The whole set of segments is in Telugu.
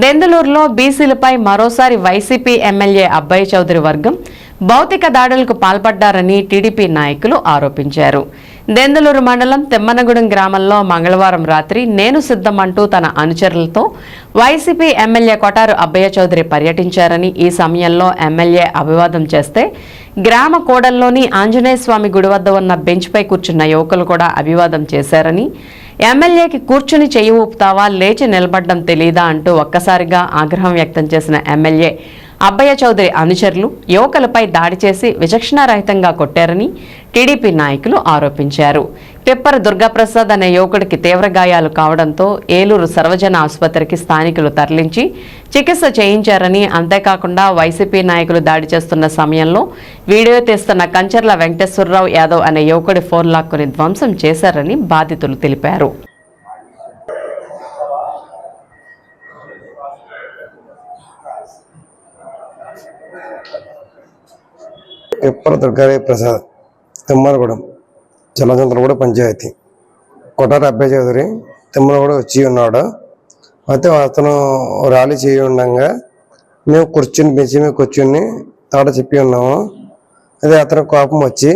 దెందులూరులో బీసీలపై మరోసారి వైసీపీ ఎమ్మెల్యే అబ్బాయి చౌదరి వర్గం భౌతిక దాడులకు పాల్పడ్డారని టీడీపీ నాయకులు ఆరోపించారు. దెందులూరు మండలం తెమ్మనగూడెం గ్రామంలో మంగళవారం రాత్రి నేను సిద్ధమంటూ తన అనుచరులతో వైసీపీ ఎమ్మెల్యే కొటారు అబ్బయ్య చౌదరి పర్యటించారని ఈ సమయంలో ఎమ్మెల్యే అభివాదం చేస్తే గ్రామ కోడల్లోని ఆంజనేయ స్వామి గుడి వద్ద ఉన్న బెంచ్పై కూర్చున్న యువకులు కూడా అభివాదం చేశారని ఎమ్మెల్యేకి కూర్చుని చెయ్యి ఊపుతావా లేచి నిలబడ్డం తెలీదా అంటూ ఒక్కసారిగా ఆగ్రహం వ్యక్తం చేసిన ఎమ్మెల్యే అబ్బయ్య చౌదరి అనుచరులు యువకులపై దాడి చేసి విచక్షణారహితంగా కొట్టారని టీడీపీ నాయకులు ఆరోపించారు. పిప్పర దుర్గాప్రసాద్ అనే యువకుడికి తీవ్ర గాయాలు కావడంతో ఏలూరు సర్వజన ఆసుపత్రికి స్థానికులు తరలించి చికిత్స చేయించారని అంతేకాకుండా వైసీపీ నాయకులు దాడి చేస్తున్న సమయంలో వీడియో తీస్తున్న కంచర్ల వెంకటేశ్వరరావు యాదవ్ అనే యువకుడి ఫోన్ లాక్కుని ధ్వంసం చేశారని బాధితులు తెలిపారు. పిప్పల దుర్గాదేవి ప్రసాద్ తిమ్మరగూడెం జలచంద్రగూడ పంచాయతీ. కొటారి అబ్బాయి చౌదరి తిమ్మలగూడ వచ్చి ఉన్నాడు. అయితే అతను ర్యాలీ చేయి ఉండగా మేము కూర్చుని పెంచి మేము కూర్చుని తాట చెప్పి ఉన్నాము. అదే అతను కోపం వచ్చి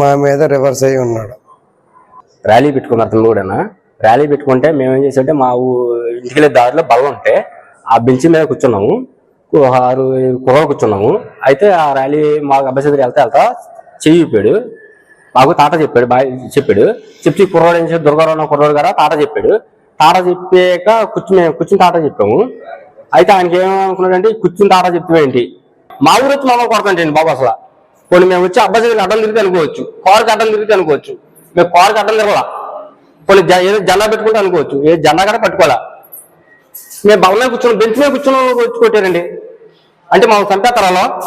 మా మీద రివర్స్ అయ్యి ఉన్నాడు. ర్యాలీ పెట్టుకున్నారు అతను కూడా ర్యాలీ పెట్టుకుంటే మేము ఏం చేసామంటే మా ఇంటికి వెళ్ళే దారిలో బలం ఉంటే ఆ బెంచ్ మీద కూర్చున్నాము. ఆరు కుర్రలు కూర్చున్నాము. అయితే ఆ ర్యాలీ మా అబ్బాయి చదివి వెళ్తా వెళ్తా చెయ్యిపోయాడు బాబు మాకు చెప్పాడు బాయ్ చెప్పాడు. చెప్పి కుర్రోడు ఏం చెప్పి దుర్గారావు కుర్రోడు గారా తాత చెప్పాడు. తాత చెప్పాక కూర్చుని మేము కూర్చుని తాత చెప్పాము. అయితే ఆయనకి ఏమనుకున్నాడంటే కూర్చుని తాత చెప్తే మా ఊరు వచ్చి మమ్మల్ని కొడతాంటండి బాబు అసలు? కొన్ని మేము వచ్చి అబ్బాయి చదివి అడ్డం తిరిగి అనుకోవచ్చు. కారుకి అడ్డం తిరిగి అనుకోవచ్చు. మేము కారుకి అడ్డం తిరగలా. కొన్ని జ- ఏదో జెండా పెట్టుకుంటే అనుకోవచ్చు. ఏ జెండా కూడా పట్టుకోవాలా? మేము బల్ల కూర్చున్నాం బెంచ్ మీద కూర్చున్నాం వచ్చి కొట్టారండి? అంటే మా చంపేస్తారా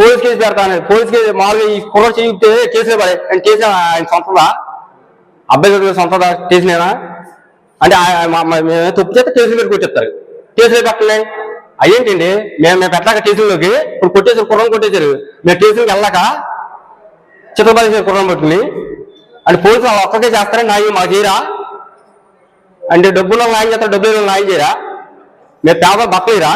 పోలీస్ కేసు పెడతాను పోలీస్ కేసు మామూలుగా ఈ కుర్ర చేయితే కేసులే పడే ఆయన కేసు ఆయన సొంతదా? అబ్బాయి గారి సొంతదా చేసినా అంటే ఆ- మా- మేము తప్పు చేస్తే కేసులు పెట్టి కొట్టేస్తారు. కేసులు పెట్టలే. అయ్యేంటండి? మేము మేము పెట్టాక కేసుల్లోకి ఇప్పుడు కొట్టేసారు కుర్రం కొట్టేశారు. మేము కేసులకు వెళ్ళాక చిత్రపతి కుర్రం పట్టుకుని అంటే పోలీసులు వాళ్ళు ఒక్కటే చేస్తారని న్యాయం మాకు చేయరా? అంటే డబ్బులో న్యాయం చేస్తారు? డబ్బులు న్యాయం చేయరా? మేము పేద బట్టలేరా